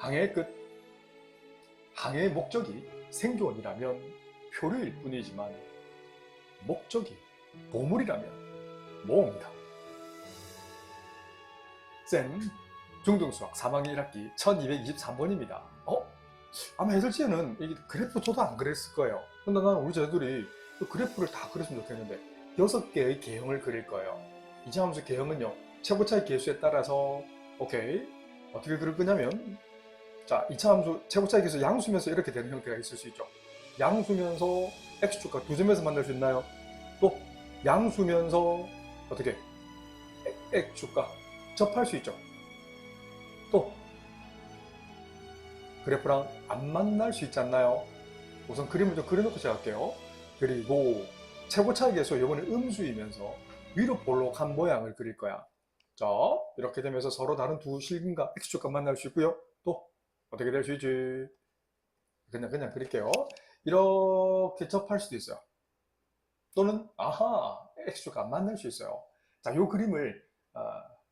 항해의 끝. 항해의 목적이 생존이라면 표류일 뿐이지만 목적이 보물이라면 뭐입니다. 쌤, 중등수학 3학년 1학기 1223번입니다. 어? 아마 애들지에는 이 그래프 줘도 안 그랬을 거예요. 근데 나는 우리 애들이 그 그래프를 다 그렸으면 좋겠는데 여섯 개의 개형을 그릴 거예요. 이제 함수 개형은요 최고차의 개수에 따라서 오케이 어떻게 그릴 거냐면 자 2차 함수 최고차의 개수 양수면서 이렇게 되는 형태가 있을 수 있죠. 양수면서 x축과 두 점에서 만날 수 있나요? 또 양수면서 어떻게 x축과 접할 수 있죠. 또 그래프랑 안 만날 수 있지 않나요? 우선 그림을 좀 그려놓고 시작할게요. 그리고 최고차의 개수 이번엔 음수이면서 위로 볼록한 모양을 그릴 거야. 자, 이렇게 되면서 서로 다른 두 실근과 x축과 만날 수 있고요. 또 어떻게 될 수 있지? 그냥 그냥 그릴게요. 이렇게 접할 수도 있어요. 또는 아하, x축과 안 만날 수 있어요. 자, 이 그림을 아,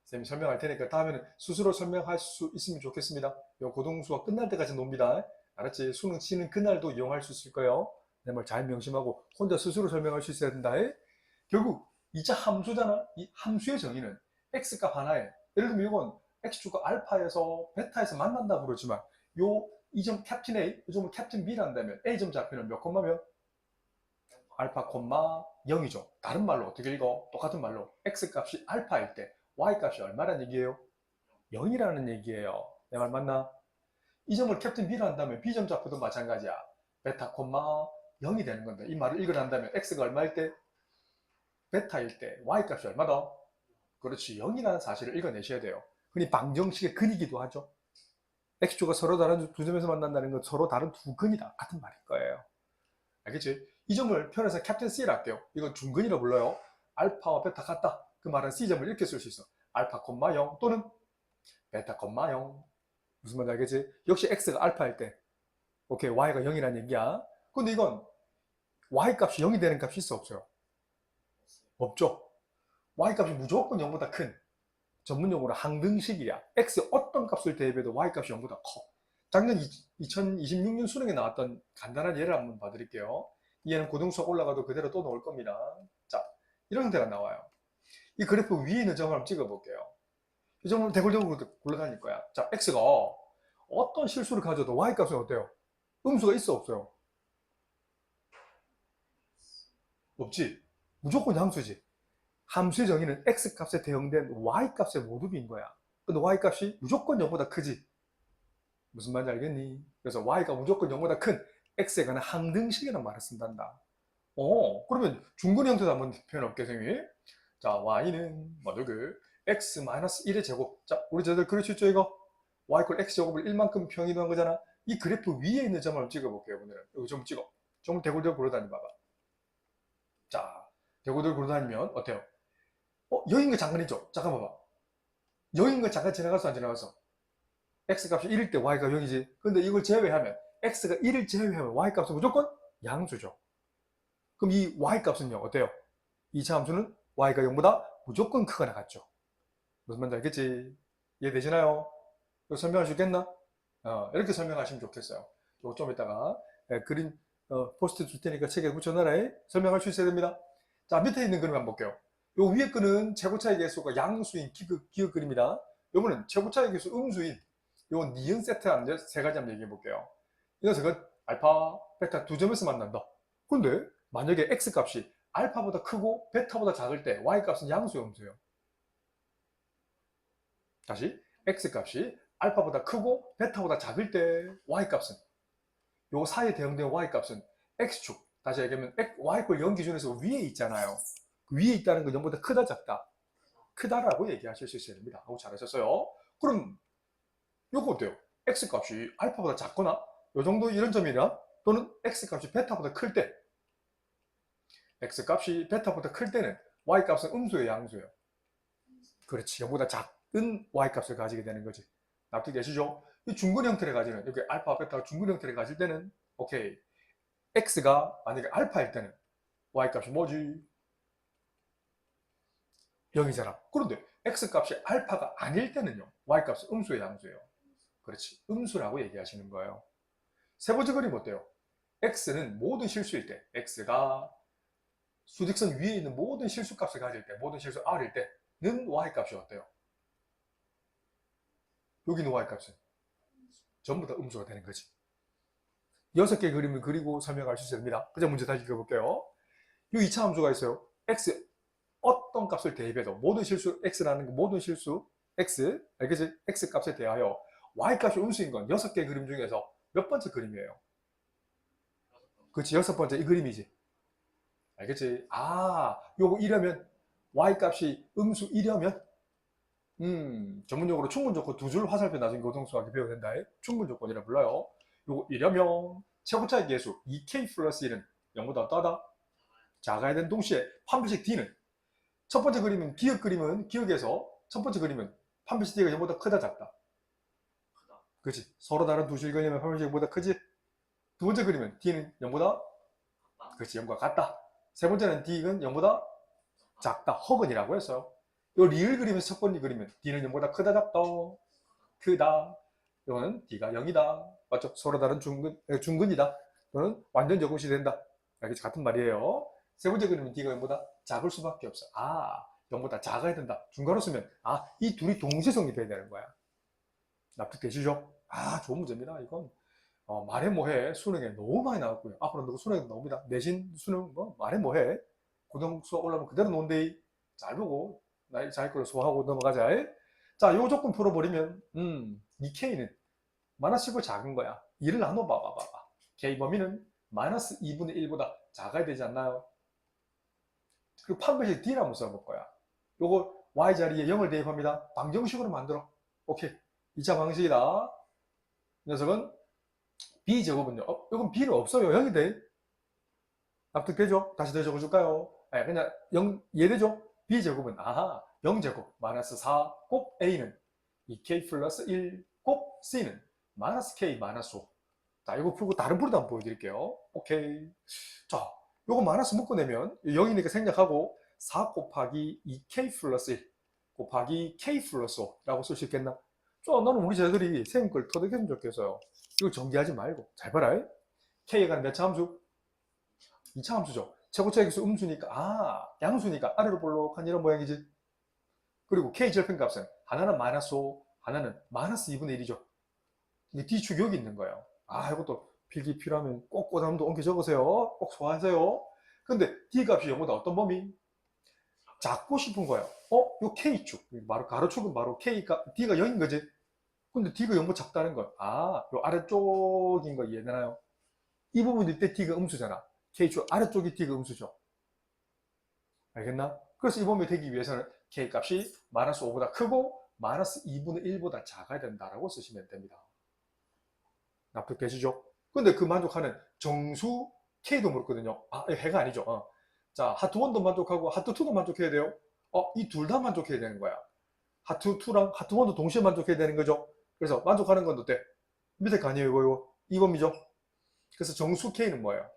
쌤이 설명할 테니까 다음에는 스스로 설명할 수 있으면 좋겠습니다. 이 고등수가 끝날 때까지 놉니다. 알았지? 수능 치는 그날도 이용할 수 있을 거예요. 내 말 잘 명심하고 혼자 스스로 설명할 수 있어야 된다. 결국 2차 함수잖아. 이 함수의 정의는 x값 하나에 예를 들면 이건 x축과 알파에서 베타에서 만난다 그러지만 요 이점 캡틴 A, 이 점을 캡틴 B란다면 A점 좌표는 몇 콤마면? 알파 콤마 0이죠. 다른 말로 어떻게 읽어? 똑같은 말로 x값이 알파일 때 y값이 얼마란 얘기예요? 0이라는 얘기예요. 내 말 맞나? 이 점을 캡틴 B로 한다면 B점 좌표도 마찬가지야. 베타 콤마 0이 되는 건데 이 말을 읽어낸다면 x가 얼마일 때? 베타일 때 y값이 얼마다? 그렇지 0이라는 사실을 읽어내셔야 돼요. 흔히 방정식의 근이기도 하죠. x축가 서로 다른 두 점에서 만난다는 건 서로 다른 두 근이다. 같은 말일 거예요. 알겠지? 이 점을 표현해서 캡틴 C라 할게요. 이건 중근이라 불러요. 알파와 베타 같다. 그 말은 C점을 이렇게 쓸 수 있어. 알파 콤마 0 또는 베타 콤마 0. 무슨 말인지 알겠지? 역시 x가 알파일 때 오케이 y가 0이라는 얘기야. 근데 이건 y 값이 0이 되는 값이 있어 없어요? 없죠. y 값이 무조건 0보다 큰 전문용어로 항등식이야. x 어떤 값을 대입해도 y 값이 0보다 커. 작년 2026년 수능에 나왔던 간단한 예를 한번 봐드릴게요. 이 얘는 고등수학 올라가도 그대로 또 나올 겁니다. 자, 이런 형태가 나와요. 이 그래프 위에 있는 점을 한번 찍어볼게요. 이 점을 대굴대굴 굴러다닐 거야. 자, x가 어떤 실수를 가져도 y 값은 어때요? 음수가 있어 없어요? 없지. 무조건 함수지. 함수의 정의는 x 값에 대응된 y 값의 모두비인 거야. 근데 y 값이 무조건 0보다 크지. 무슨 말인지 알겠니? 그래서 y가 무조건 0보다 큰 x에 관한 항등식이라는 말을 쓴단다. 어, 그러면 중근 형태도 한번 표현해볼게, 선생님. 자, y는 뭐죠, 그 x-1의 제곱. 자, 우리 저들 그릴 수 있죠, 이거? y 콜 x 제곱을 1만큼 평이동한 거잖아. 이 그래프 위에 있는 점을 찍어볼게요, 오늘은. 여기 좀 찍어. 좀 대굴대굴 굴러다니 봐봐. 자, 대굴대굴 굴러다니면 어때요? 어, 여인과 장관이죠? 잠깐 봐봐. 여인과 잠깐 지나갔어, 안 지나갔어? x 값이 1일 때 y가 0이지. 근데 이걸 제외하면 x가 1을 제외하면 y 값은 무조건 양수죠. 그럼 이 y 값은요, 어때요? 2차 함수는 y가 0보다 무조건 크거나 같죠. 무슨 말인지 알겠지? 이해되시나요? 이거 설명할 수 있겠나? 어, 이렇게 설명하시면 좋겠어요. 좀 이따가 예, 그림 어, 포스트 줄 테니까 책에 붙여놔라. 설명할 수 있어야 됩니다. 자, 밑에 있는 그림 한번 볼게요. 요 위에 끈은 최고차의 개수가 양수인 기억, 기억 그림이다. 요거는 최고차의 개수 음수인 요 니은 세트라는 세 가지 한번 얘기해 볼게요. 이 녀석은 알파, 베타 두 점에서 만난다. 근데 만약에 x 값이 알파보다 크고 베타보다 작을 때 y 값은 양수요, 음수요? 다시 x 값이 알파보다 크고 베타보다 작을 때 y 값은 요 사이에 대응된 y 값은 x축 다시 얘기하면 y꼴 0 기준에서 위에 있잖아요. 그 위에 있다는 건 0보다 크다 작다? 크다라고 얘기하실 수 있어야 됩니다. 하고 잘하셨어요. 그럼 요거 어때요? x 값이 알파보다 작거나 요 정도 이런 점이나 또는 x 값이 베타보다 클 때 x 값이 베타보다 클 때는 y 값은 음수예요 양수예요? 그렇지 0보다 작은 y 값을 가지게 되는 거지 납득되시죠? 이 중근 형태를 가지는 이렇게 알파 베타가 중근 형태를 가질 때는 오케이 x가 만약에 알파일 때는 y 값이 뭐지? 0이잖아 그런데 x 값이 알파가 아닐 때는요 y 값은 음수예요 양수예요? 그렇지. 음수라고 얘기하시는 거예요. 세 번째 그림 어때요? x는 모든 실수일 때, x가 수직선 위에 있는 모든 실수값을 가질 때, 모든 실수 r일 때는 y값이 어때요? 여기 있는 y값은 전부 다 음수가 되는 거지. 여섯 개 그림을 그리고 설명할 수 있어야 됩니다. 그자 문제 다시 읽어볼게요. 이 2차 함수가 있어요. x 어떤 값을 대입해도 모든 실수 x라는 그 모든 실수 x 알겠지? x 값에 대하여 y 값이 음수인 건 여섯 개 그림 중에서 몇 번째 그림이에요? 그렇지 여섯 번째 이 그림이지. 알겠지? 아 요거 이러면 y 값이 음수 이려면 음 전문용어로 충분 조건 두 줄 화살표 나중에 고등수학에 배워야 된다. 충분 조건이라 불러요. 요거 이러면 최고차의 계수 2k 플러스 1은 0보다 어떠하다? 작아야 되는 동시에 판별식 d는 첫 번째 그림은 기억 그림은 기억에서 첫 번째 그림은 판별식 d가 0보다 크다 작다? 크다. 그치 서로 다른 두 판별식 0보다 크지? 두 번째 그림은 d는 0보다 작다. 그치 0과 같다 세 번째는 d는 0보다 작다 허근이라고 했어요 요 리을 그림에서 첫 번째 그림은 d는 0보다 크다 작다 크다 이거는 d가 0이다 맞죠? 서로 다른 중근, 에, 중근이다 이거는 완전 적응시 된다 알겠지? 같은 말이에요 세 번째 그림은 d가 0보다 작을 수밖에 없어. 아 0보다 작아야 된다. 중괄호 쓰면 아 이 둘이 동시에 성립해야 되는 거야. 납득되시죠? 아 좋은 문제입니다 이건. 어, 말해 뭐해? 수능에 너무 많이 나왔고요. 앞으로 너 수능에 나옵니다. 내신 수능 뭐 말해 뭐해? 고등 수학 올라오면 그대로 논데이 잘 보고 나의 자기 거를 소화하고 넘어가자. 자, 요 조건 풀어버리면, 음, 이 K는 마이너스고 작은 거야. 이를 나눠봐, 봐봐, 봐. K 범위는 마이너스 2분의 1보다 작아야 되지 않나요? 그리고 판별식 한번 써볼 거야. 요거 Y 자리에 0을 대입합니다. 방정식으로 만들어. 오케이. 2차 방식이다. 이 녀석은 B 제곱은요. 어, 요건 B는 없어요. 0이 돼. 납득되죠? 다시 더 적어줄까요? 아, 그냥 0, 이해되죠? B 제곱은, 아하, 0제곱, 마이너스 4, 곱 A는 2K 플러스 1, 곱 C는 마이너스 K, 마이너스 5. 자, 이거 풀고 다른 풀이도 한번 보여드릴게요. 오케이. 자, 요거 마이너스 묶어내면 0이니까 생략하고 4 곱하기 2K 플러스 1 곱하기 K 플러스 5라고 쓸 수 있겠나? 자, 나는 우리 쌤걸 터득했으면 좋겠어요. 이거 전개하지 말고. 잘 봐라. 관한 몇차 함수? 2차 함수죠. 최고차 계수 음수니까, 아, 양수니까 아래로 볼록한 이런 모양이지. 그리고 K 절편값은 하나는 마이너스 5, 하나는 마이너스 2분의 1이죠. 이게 D축이 여기 있는 거예요. 아, 이것도 필기 필요하면 꼭 꼬담도 옮겨 적으세요. 꼭 소화하세요. 근데 D 값이 0보다 어떤 범위? 작고 싶은 거예요. 어? 요 K축. 바로 가로축은 바로 K가, D가 0인 거지. 근데 D가 0보다 작다는 거예요. 아, 요 아래쪽인 거 이해되나요? 이 부분일 때 D가 음수잖아. K축 아래쪽이 D가 음수죠. 알겠나? 그래서 이 범위 되기 위해서는 K 값이 마이너스 5보다 크고 마이너스 2분의 1보다 작아야 된다라고 쓰시면 됩니다. 납득되시죠? 근데 그 만족하는 정수 K도 물었거든요. 아, 해가 아니죠. 어. 자, 하트 1도 만족하고 하트 2도 만족해야 돼요. 어, 이 둘 다 만족해야 되는 거야. 하트 2랑 하트 1도 동시에 만족해야 되는 거죠. 그래서 만족하는 건 어때? 밑에 거 아니에요, 이거, 이거. 이 범위죠. 그래서 정수 K는 뭐예요?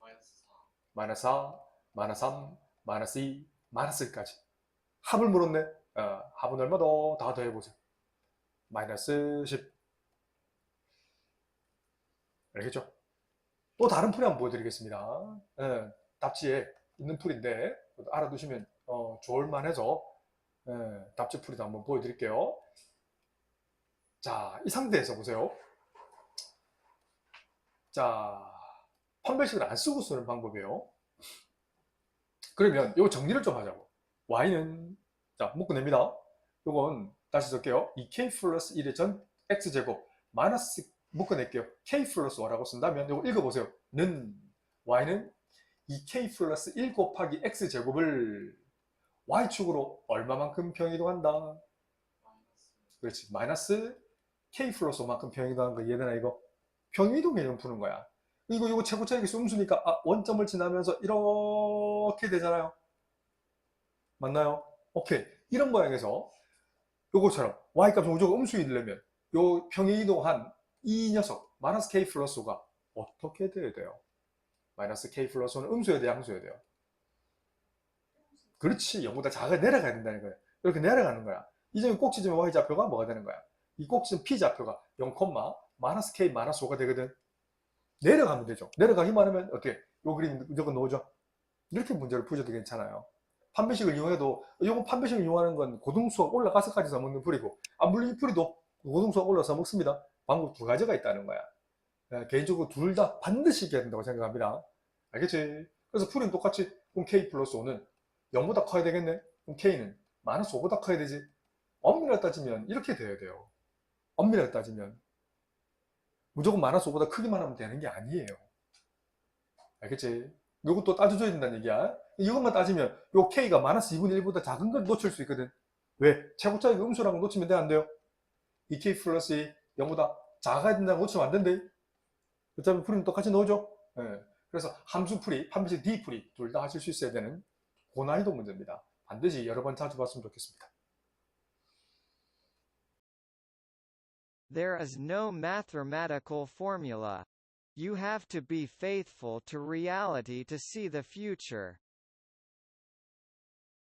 마이너스 4. 마이너스 4, 마이너스 3, 마이너스 2, 마이너스 1까지. 합을 물었네. 어, 합은 얼마 더? 다 더해보세요. 마이너스 10. 알겠죠? 또 다른 풀이 한번 보여드리겠습니다. 예, 답지에 있는 풀인데 알아두시면 어, 좋을만 해서 예, 답지 풀이도 한번 보여드릴게요. 자, 이 상태에서 보세요. 자, 판별식을 안 쓰고 쓰는 방법이에요. 그러면 이거 정리를 좀 하자고. y는 자 묶어냅니다. 이건 다시 쓸게요. 2k 플러스 1의 전 x제곱 마이너스 묶어낼게요. k 플러스 5라고 쓴다면 이거 읽어보세요. 는 y는 2k 플러스 1 곱하기 x제곱을 y축으로 얼마만큼 평이동한다? 그렇지. 마이너스 k 플러스 5만큼 평이동하는 거 이해되나 이거? 평이동 개념 푸는 거야. 이거 이거 최고차이기 음수니까 아, 원점을 지나면서 이렇게 되잖아요. 맞나요? 오케이. 이런 모양에서 요거처럼 y값은 무조건 음수이려면 요 평행 이동한 이 녀석 마이너스 k 플러스 5가 어떻게 돼야 돼요? 마이너스 k 플러스 5는 음수여야 돼요? 양수여야 돼요? 그렇지. 0보다 작아 내려가야 된다는 거예요. 이렇게 내려가는 거야. 이 점이 꼭 찢으면 y좌표가 뭐가 되는 거야? 이 꼭지점 p 좌표가 0, 마이너스 k 마이너스 5가 되거든. 내려가면 되죠. 내려가기만 하면 어떻게? 요 그림 무조건 나오죠. 이렇게 문제를 푸셔도 괜찮아요. 판별식을 이용해도 이건 판별식을 이용하는 건 고등수가 올라가서까지 써먹는 풀이고 아 물론 이 풀이도 고등수가 올라서 먹습니다. 방법 두 가지가 있다는 거야. 예, 개인적으로 둘 다 반드시 있어야 된다고 생각합니다. 알겠지? 그래서 풀이는 똑같이 그럼 k 플러스 5는 0보다 커야 되겠네? 그럼 k는 마이너스 5보다 커야 되지? 엄밀하게 따지면 이렇게 돼야 돼요. 엄밀하게 따지면 무조건 마이너스 5보다 크기만 하면 되는 게 아니에요. 알겠지? 이것도 따져줘야 된다는 얘기야. 이것만 따지면 요 k가 마이너스 2분의 1보다 작은 걸 놓칠 수 있거든. 왜? 최고차이가 음수라는 거 놓치면 돼, 안 돼요? 2k 플러스 2, 0보다 작아야 된다는 거 놓치면 안 된대. 어차피 풀이는 똑같이 넣어줘. 예. 그래서 함수 풀이, 판별식 D 풀이 둘 다 하실 수 있어야 되는 고난이도 문제입니다. 반드시 여러 번 자주 봤으면 좋겠습니다. There is no mathematical formula. You have to be faithful to reality to see the future.